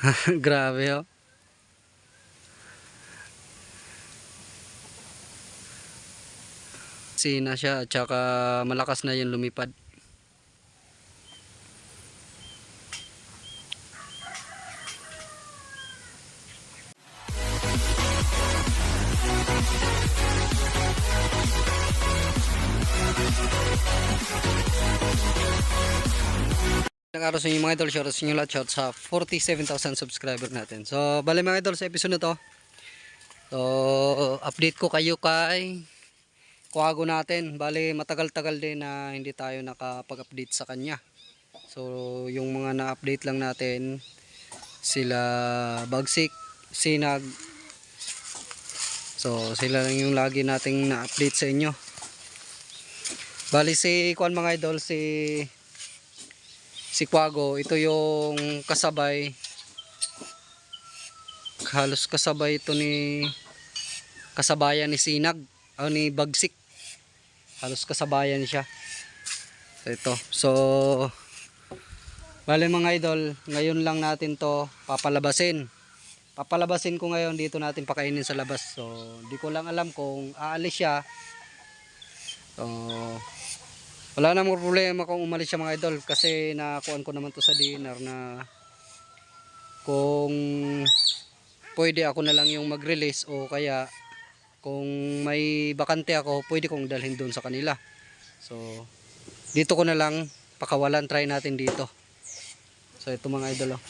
Grabe oh. Sina siya at saka malakas na yung lumipad. Araw sa inyo mga idol, shoutout sa inyo lahat, shout sa 47,000 subscriber natin. So, bali mga idol, sa episode na to, so, update ko kayo kay Kuwago natin. Bali, matagal-tagal din na hindi tayo nakapag-update sa kanya. So, yung mga na-update lang natin, sila Bagsik, Sinag, so, sila lang yung lagi nating na-update sa inyo. Bali, si Kuan mga idol, si si Quago, ito yung kasabay. Halos kasabay ito ni kasabayan ni Sinag o ni Bagsik. Halos kasabayan siya. Ito so bale mga idol ngayon lang natin to papalabasin. Papalabasin ko ngayon dito natin pakainin sa labas. So di ko lang alam kung aalis siya. So wala namang problema kung umalis siya mga idol kasi nakuan ko naman to sa dinner na kung pwede ako na lang yung mag-release o kaya kung may bakante ako pwede kong dalhin doon sa kanila. So dito ko na lang pakawalan try natin dito. So ito mga idol oh.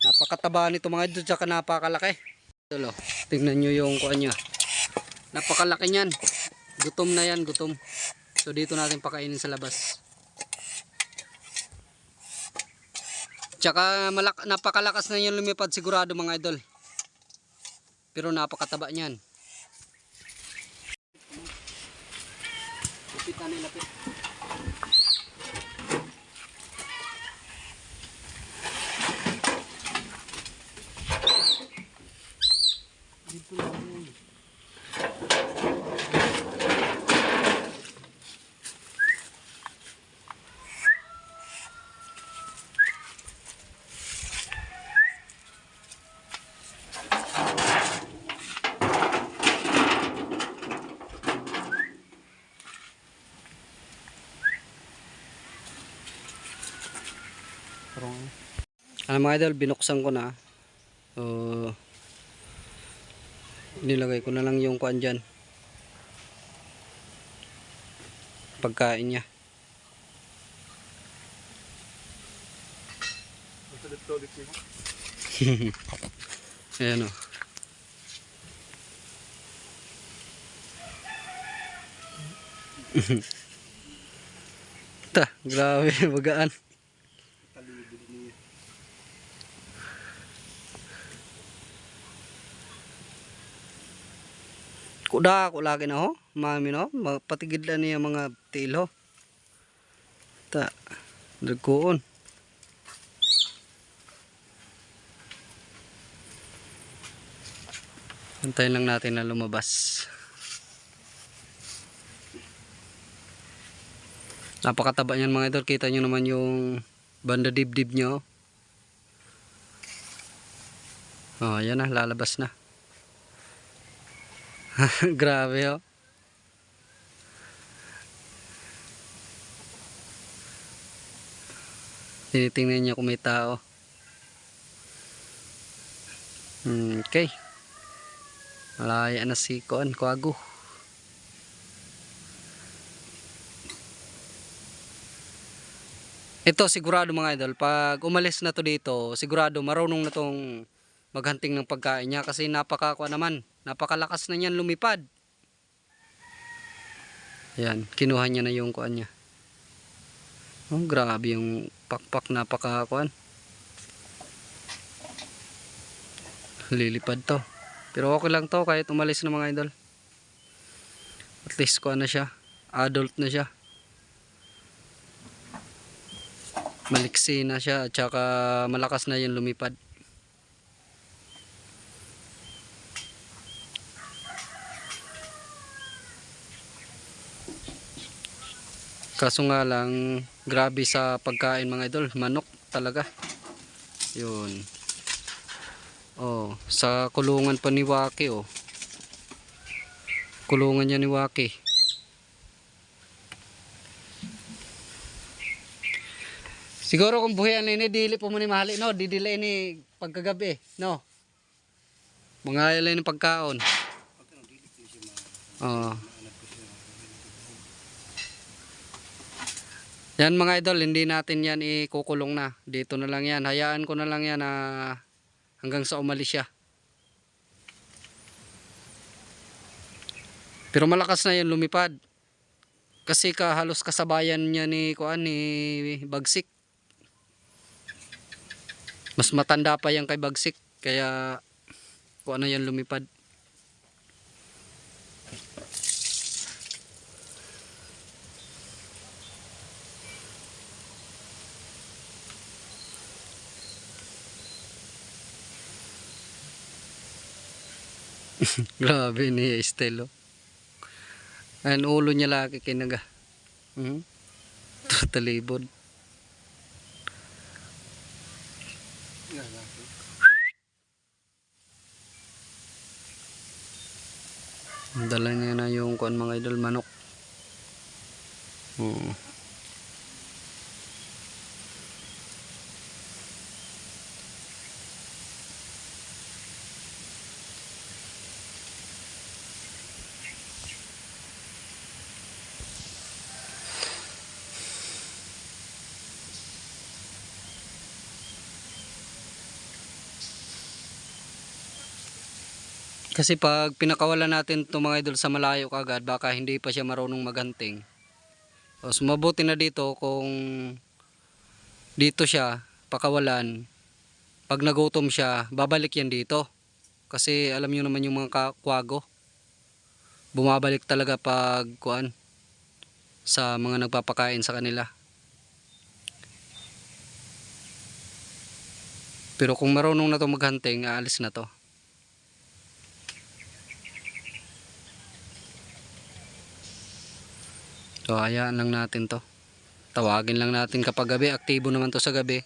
napakataba nito mga idol tsaka napakalaki. Idol oh. tingnan nyo yung kuan niya napakalaki niyan. Gutom na yan gutom So dito natin pakainin sa labas. Tsaka malak napakalakas na yung lumipad sigurado mga idol. Pero napakataba niyan. Lapit na lapit. Ano mga idol, binuksan ko na. So, nilagay ko na lang yung kuan dyan. Pagkain niya. Ayan o. Ta, grabe, bagaan. Kuda ako lagi na ho. Mami no. Patigid lang niya mga tail ho. Ta. Dagkoon. Antayin lang natin na lumabas. Napakataba niyan mga idol. Kita nyo naman yung banda dibdib nyo. Oh, ayan na. Lalabas na. Grabe oh. Tinitingnan niya kung may tao. Okay. Malaya na si Kuan, Kuago. Ito sigurado mga idol, pag umalis na to dito, sigurado marunong na tong maghunting ng pagkain niya kasi napakakuha naman. Napakalakas na niyan lumipad. Yan, kinuha niya na yung kuan niya. Oh, grabe yung pakpak napakakuan. Lilipad to. Pero okay lang to kahit umalis na mga idol. At least kuan na siya. Adult na siya. Maliksi na siya at saka malakas na yung lumipad. Kaso nga lang, grabe sa pagkain mga idol, manok talaga. Yun. Oh, sa kulungan pa ni Waki oh. Kulungan niya ni Waki. Siguro kung buhian ini dili po mo ni mahali no, didili ni pagkagabi, no. Mga ilay ng pagkaon. Oo. Yan mga idol, hindi natin yan ikukulong na. Dito na lang yan. Hayaan ko na lang yan na hanggang sa umalis siya. Pero malakas na yan lumipad. Kasi ka halos kasabayan niya ni kuan ni Bagsik. Mas matanda pa yan kay Bagsik kaya kuan na yan lumipad. Grabe ni Estelo. Ayan, ulo niya laki kinaga. Hmm? Talibod. Dala niya na yung kuan mga idol manok. Oo. Kasi pag pinakawalan natin itong mga idol sa malayo kagad, baka hindi pa siya marunong maghunting. O, so mabuti na dito kung dito siya, pakawalan, pag nagutom siya, babalik yan dito. Kasi alam niyo naman yung mga kwago. Bumabalik talaga pag kuan sa mga nagpapakain sa kanila. Pero kung marunong na to maghunting, aalis na to. So, hayaan lang natin to. Tawagin lang natin kapag gabi. Aktibo naman to sa gabi.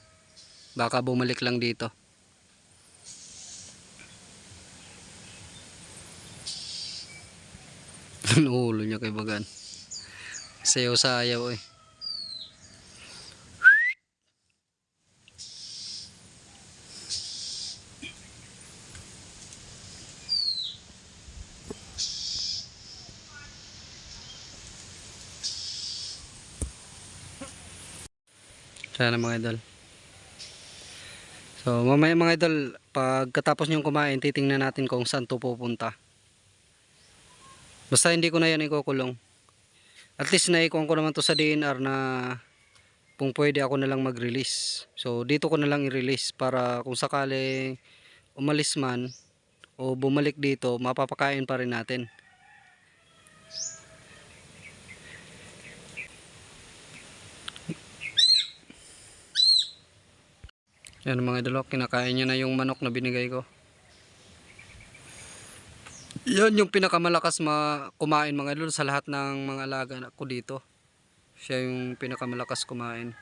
Baka bumalik lang dito. Ang niya kay Bagan. Sayaw sayaw eh. Sana mga idol. So mamaya mga idol, pagkatapos niyong kumain, titingnan natin kung saan to pupunta. Basta hindi ko na yan ikukulong. At least naikuha ko naman to sa DNR na kung pwede ako na lang mag-release. So dito ko na lang i-release para kung sakali umalis man o bumalik dito, mapapakain pa rin natin. Yan mga idol, oh, kinakain niya na yung manok na binigay ko. Yan yung pinakamalakas ma kumain mga idol sa lahat ng mga alaga ko dito. Siya yung pinakamalakas kumain.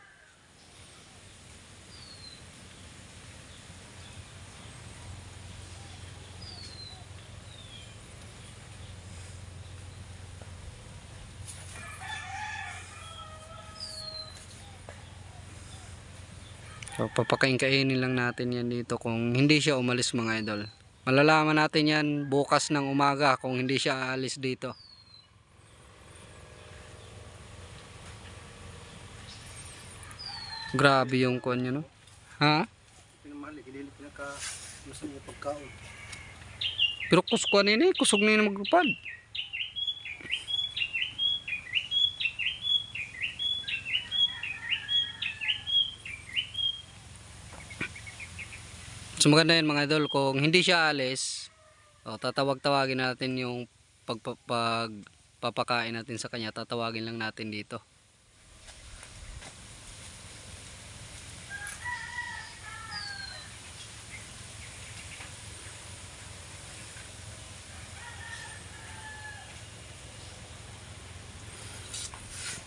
Papakain-kainin lang natin yan dito kung hindi siya umalis mga idol. Malalaman natin yan bukas ng umaga kung hindi siya aalis dito. Grabe yung kuan niya no. Ha? Pinamahali, hindi pinaka gusto niya pagkaon. Pero kuskuan ini, kusog na yun magpapad. So maganda yun mga idol, kung hindi siya alis, o, tatawag-tawagin natin yung pagpapag papakain natin sa kanya, tatawagin lang natin dito.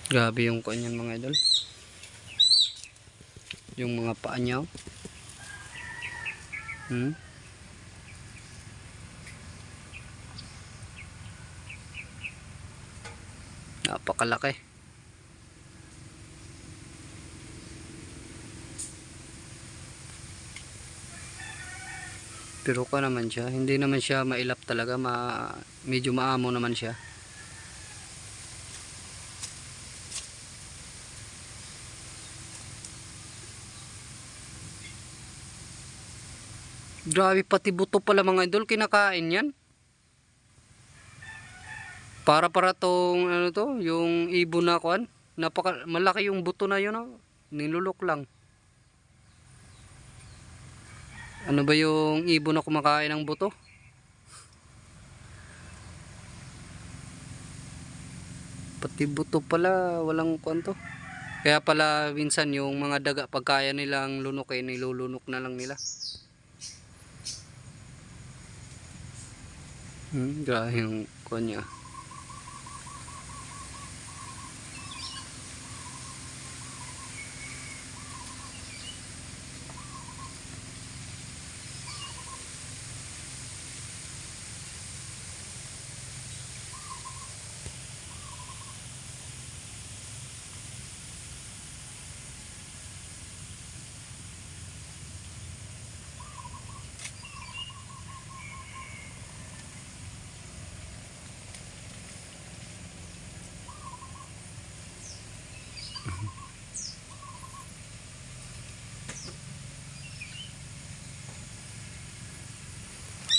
Grabe yung kuan yan mga idol. Yung mga paa niya. Hmm? Napakalaki. Pero ka naman siya. Hindi naman siya mailap talaga. Ma medyo maamo naman siya. Grabe pati buto pala mga idol. Kinakain yan. Para para tong ano to, yung ibon na kuan. Napaka malaki yung buto na yun. Oh. Nilulok lang. Ano ba yung ibon na kumakain ng buto? Pati buto pala, walang kuan to. Kaya pala minsan yung mga daga pagkaya nilang lunukin, nilulunok na lang nila. Hmm, grabe yung kuan niya.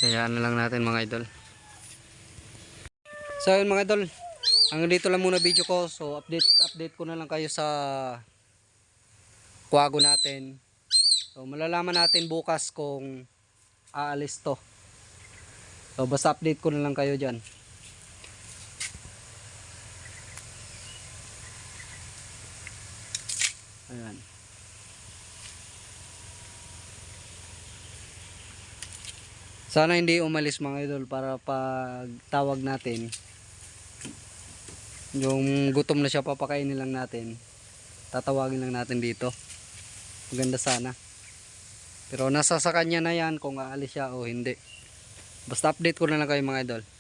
Kaya ano lang natin mga idol. So yun mga idol. Hanggang dito lang muna video ko. So update update ko na lang kayo sa kuwago natin. So malalaman natin bukas kung aalis to. So basta update ko na lang kayo dyan. Sana hindi umalis mga idol para pag tawag natin. Yung gutom na siya papakainin lang natin. Tatawagin lang natin dito. Maganda sana. Pero nasa sa kanya na yan kung aalis siya o hindi. Basta update ko na lang kayo mga idol